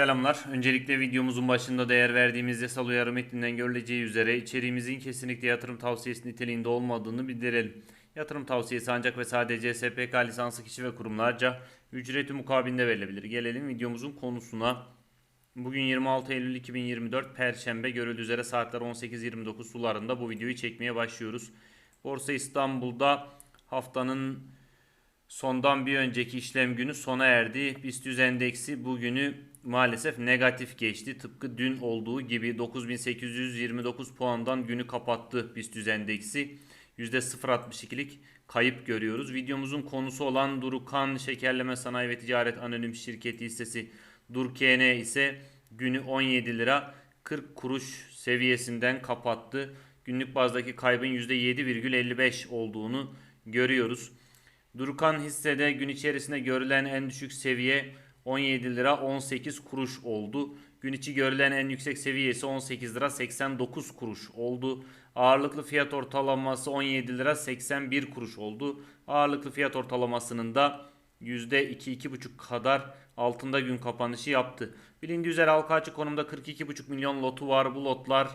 Selamlar. Öncelikle videomuzun başında değer verdiğimiz yasal uyarı metninden görüleceği üzere içeriğimizin kesinlikle yatırım tavsiyesi niteliğinde olmadığını bildirelim. Yatırım tavsiyesi ancak ve sadece SPK lisanslı kişi ve kurumlarca ücreti mukabilinde verilebilir. Gelelim videomuzun konusuna. Bugün 26 Eylül 2024 Perşembe görüldüğü üzere saatler 18.29 sularında bu videoyu çekmeye başlıyoruz. Borsa İstanbul'da haftanın sondan bir önceki işlem günü sona erdi. BIST 100 endeksi bugünü maalesef negatif geçti. Tıpkı dün olduğu gibi 9829 puandan günü kapattı BIST 100 endeksi. %0.62'lik kayıp görüyoruz. Videomuzun konusu olan Durukan Şekerleme Sanayi ve Ticaret Anonim Şirketi hissesi Durkn ise günü 17 lira 40 kuruş seviyesinden kapattı. Günlük bazdaki kaybın %7,55 olduğunu görüyoruz. Durukan hissede gün içerisinde görülen en düşük seviye 17 lira 18 kuruş oldu. Gün içi görülen en yüksek seviyesi 18 lira 89 kuruş oldu. Ağırlıklı fiyat ortalaması 17 lira 81 kuruş oldu. Ağırlıklı fiyat ortalamasının da %2-2,5 kadar altında gün kapanışı yaptı. Bilindiği üzere halka açık konumda 42,5 milyon lotu var. Bu lotlar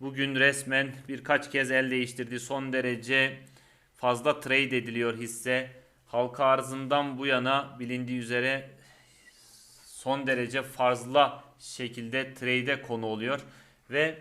bugün resmen birkaç kez el değiştirdi. Son derece fazla trade ediliyor hisse. Halka arzından bu yana bilindiği üzere son derece fazla şekilde trade'e konu oluyor ve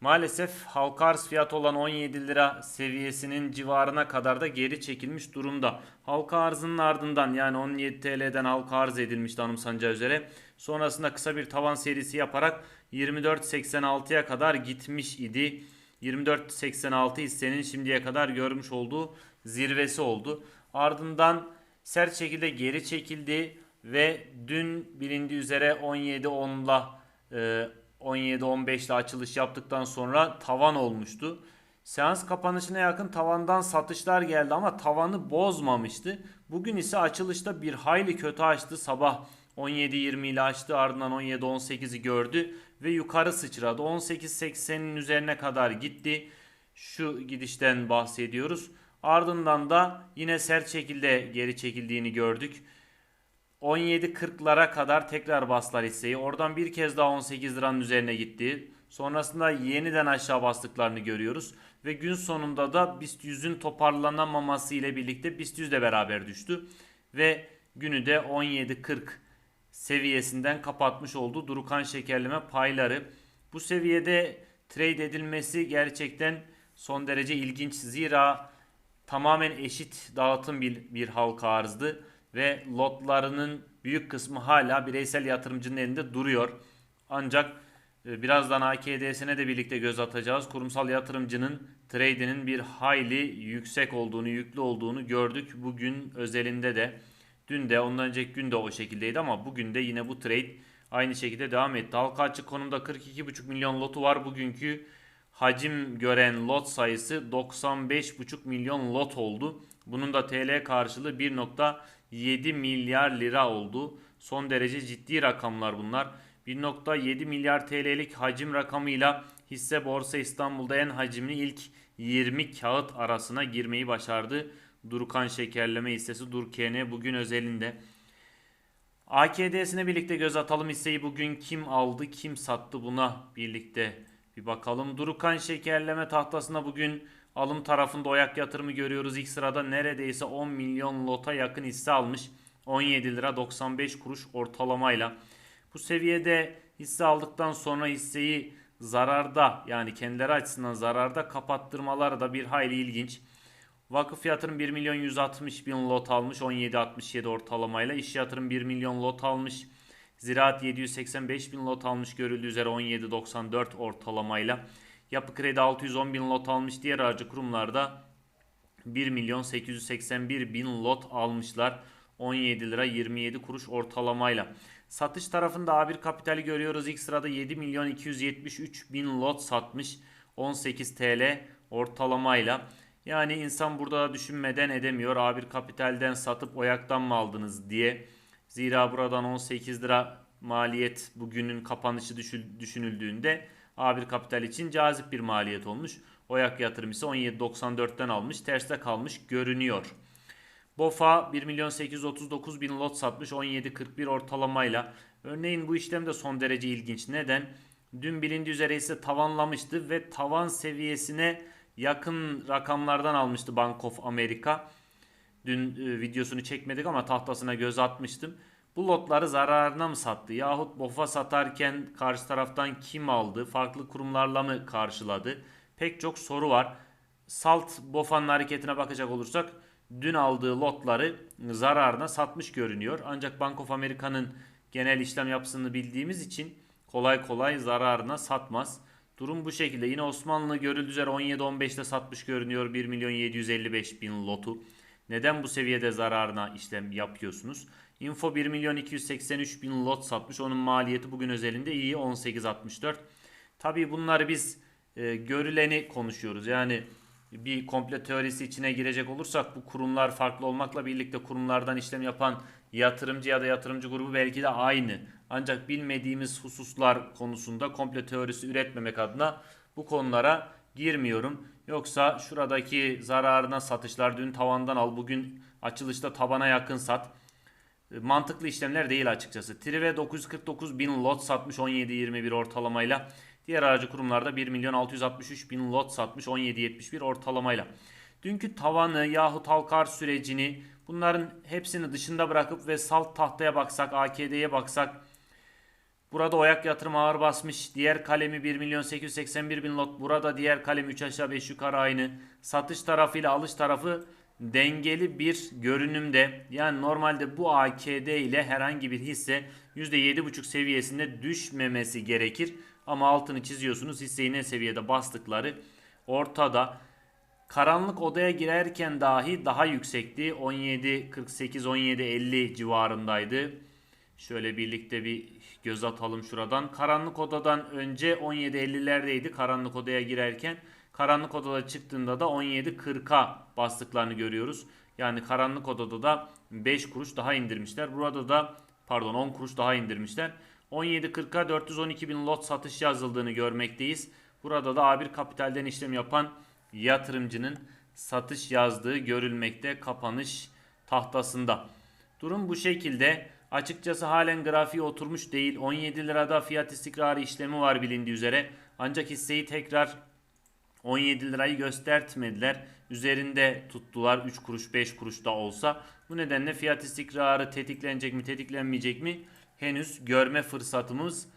maalesef halka arz fiyatı olan 17 lira seviyesinin civarına kadar da geri çekilmiş durumda. Halka arzının ardından yani 17 TL'den halka arz edilmişti anımsanacağı üzere. Sonrasında kısa bir tavan serisi yaparak 24.86'ya kadar gitmiş idi. 24.86 hissenin şimdiye kadar görmüş olduğu zirvesi oldu. Ardından sert şekilde geri çekildi ve dün bilindiği üzere 17.10'la e, 17-15 ile açılış yaptıktan sonra tavan olmuştu. Seans kapanışına yakın tavandan satışlar geldi ama tavanı bozmamıştı. Bugün ise açılışta bir hayli kötü açtı. Sabah 17-20 ile açtı ardından 17-18'i gördü ve yukarı sıçradı. 18-80'in üzerine kadar gitti. Şu gidişten bahsediyoruz. Ardından da yine sert şekilde geri çekildiğini gördük. 17.40'lara kadar tekrar bastılar hisseyi. Oradan bir kez daha 18 liranın üzerine gitti. Sonrasında yeniden aşağı bastıklarını görüyoruz. Ve gün sonunda da BIST 100'ün toparlanamaması ile birlikte BIST 100 de beraber düştü. Ve günü de 17.40 seviyesinden kapatmış oldu Durukan şekerleme payları. Bu seviyede trade edilmesi gerçekten son derece ilginç. Zira tamamen eşit dağıtım bir, bir halka arzdı ve lotlarının büyük kısmı hala bireysel yatırımcının elinde duruyor. Ancak e, birazdan AKD'sine de birlikte göz atacağız. Kurumsal yatırımcının trade'inin bir hayli yüksek olduğunu, yüklü olduğunu gördük bugün özelinde de. Dün de ondan önceki gün de o şekildeydi ama bugün de yine bu trade aynı şekilde devam etti. Halka açık konumda 42,5 milyon lotu var. Bugünkü hacim gören lot sayısı 95,5 milyon lot oldu. Bunun da TL karşılığı 1.7 milyar lira oldu. Son derece ciddi rakamlar bunlar. 1.7 milyar TL'lik hacim rakamıyla hisse Borsa İstanbul'da en hacimli ilk 20 kağıt arasına girmeyi başardı. Durukan şekerleme hissesi Durkene bugün özelinde. AKD'sine birlikte göz atalım hisseyi bugün kim aldı kim sattı buna birlikte bir bakalım. Durukan şekerleme tahtasında bugün alım tarafında oyak yatırımı görüyoruz. İlk sırada neredeyse 10 milyon lota yakın hisse almış. 17 lira 95 kuruş ortalamayla. Bu seviyede hisse aldıktan sonra hisseyi zararda yani kendileri açısından zararda kapattırmaları da bir hayli ilginç. Vakıf yatırım 1 milyon 160 bin lot almış 17.67 ortalamayla. İş yatırım 1 milyon lot almış. Ziraat 785 bin lot almış görüldüğü üzere 17.94 ortalamayla. Yapı kredi 610 bin lot almış. Diğer aracı kurumlarda 1 milyon 881 bin lot almışlar. 17 lira 27 kuruş ortalamayla. Satış tarafında A1 kapitali görüyoruz. İlk sırada 7 milyon 273 bin lot satmış. 18 TL ortalamayla. Yani insan burada düşünmeden edemiyor. A1 kapitalden satıp oyaktan mı aldınız diye. Zira buradan 18 lira maliyet bugünün kapanışı düşünüldüğünde A1 kapital için cazip bir maliyet olmuş. Oyak yatırım ise 17.94'ten almış. Terste kalmış görünüyor. BOFA 1 milyon 839 bin lot satmış 17.41 ortalamayla. Örneğin bu işlem de son derece ilginç. Neden? Dün bilindiği üzere ise tavanlamıştı ve tavan seviyesine yakın rakamlardan almıştı Bank of America. Dün e, videosunu çekmedik ama tahtasına göz atmıştım. Bu lotları zararına mı sattı? Yahut BOF'a satarken karşı taraftan kim aldı? Farklı kurumlarla mı karşıladı? Pek çok soru var. Salt BOFA'nın hareketine bakacak olursak dün aldığı lotları zararına satmış görünüyor. Ancak Bank of America'nın genel işlem yapısını bildiğimiz için kolay kolay zararına satmaz. Durum bu şekilde. Yine Osmanlı görüldüğü üzere 17-15'te satmış görünüyor 1 milyon 755 bin lotu. Neden bu seviyede zararına işlem yapıyorsunuz? Info 1 milyon 283 bin lot satmış. Onun maliyeti bugün özelinde iyi 18.64. Tabii bunları biz e, görüleni konuşuyoruz. Yani bir komple teorisi içine girecek olursak bu kurumlar farklı olmakla birlikte kurumlardan işlem yapan yatırımcı ya da yatırımcı grubu belki de aynı. Ancak bilmediğimiz hususlar konusunda komple teorisi üretmemek adına bu konulara girmiyorum. Yoksa şuradaki zararına satışlar dün tavandan al bugün açılışta tabana yakın sat. E, Mantıklı işlemler değil açıkçası. Trive 949 bin lot satmış 17.21 ortalamayla. Diğer aracı kurumlarda 1 milyon 663 bin lot satmış 17.71 ortalamayla. Dünkü tavanı yahut halka arz sürecini bunların hepsini dışında bırakıp ve salt tahtaya baksak, AKD'ye baksak Burada oyak yatırım ağır basmış. Diğer kalemi 1 milyon 881 bin lot. Burada diğer kalem 3 aşağı 5 yukarı aynı. Satış tarafıyla alış tarafı dengeli bir görünümde. Yani normalde bu AKD ile herhangi bir hisse %7,5 seviyesinde düşmemesi gerekir. Ama altını çiziyorsunuz hisseyi ne seviyede bastıkları ortada. Karanlık odaya girerken dahi daha yüksekti. 17.48-17.50 civarındaydı. Şöyle birlikte bir göz atalım şuradan. Karanlık odadan önce 17.50'lerdeydi karanlık odaya girerken. Karanlık odada çıktığında da 17.40'a bastıklarını görüyoruz. Yani karanlık odada da 5 kuruş daha indirmişler. Burada da pardon 10 kuruş daha indirmişler. 17.40'a 412 bin lot satış yazıldığını görmekteyiz. Burada da A1 Kapital'den işlem yapan yatırımcının satış yazdığı görülmekte kapanış tahtasında. Durum bu şekilde. Açıkçası halen grafiği oturmuş değil. 17 lirada fiyat istikrarı işlemi var bilindiği üzere. Ancak hisseyi tekrar 17 lirayı göstertmediler. Üzerinde tuttular 3 kuruş 5 kuruş da olsa. Bu nedenle fiyat istikrarı tetiklenecek mi tetiklenmeyecek mi henüz görme fırsatımız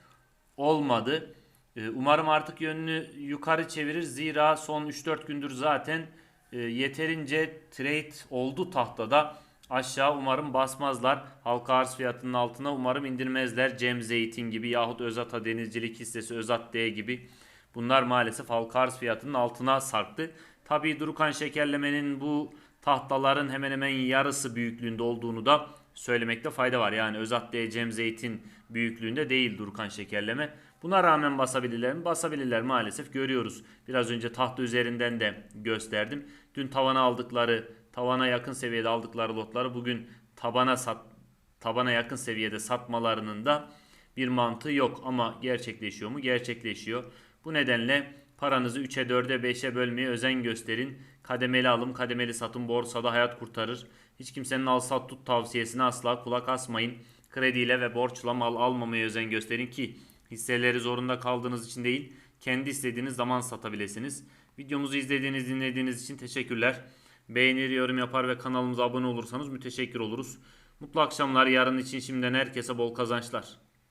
olmadı. Ee, Umarım artık yönünü yukarı çevirir. Zira son 3-4 gündür zaten e, yeterince trade oldu tahtada. Aşağı umarım basmazlar. Halka arz fiyatının altına umarım indirmezler. Cem Zeytin gibi yahut Özata Denizcilik hissesi Özat D gibi. Bunlar maalesef halka fiyatının altına sarktı. Tabii Durukan şekerlemenin bu tahtaların hemen hemen yarısı büyüklüğünde olduğunu da söylemekte fayda var. Yani Özat Cem Zeytin büyüklüğünde değil Durkan şekerleme. Buna rağmen basabilirler mi? Basabilirler maalesef görüyoruz. Biraz önce tahta üzerinden de gösterdim. Dün tavana aldıkları, tavana yakın seviyede aldıkları lotları bugün tabana sat tabana yakın seviyede satmalarının da bir mantığı yok ama gerçekleşiyor mu? Gerçekleşiyor. Bu nedenle paranızı 3'e 4'e 5'e bölmeye özen gösterin. Kademeli alım, kademeli satım borsada hayat kurtarır. Hiç kimsenin al sat tut tavsiyesine asla kulak asmayın. Krediyle ve borçla mal almamaya özen gösterin ki hisseleri zorunda kaldığınız için değil, kendi istediğiniz zaman satabilirsiniz. Videomuzu izlediğiniz, dinlediğiniz için teşekkürler. Beğenir, yorum yapar ve kanalımıza abone olursanız müteşekkir oluruz. Mutlu akşamlar. Yarın için şimdiden herkese bol kazançlar.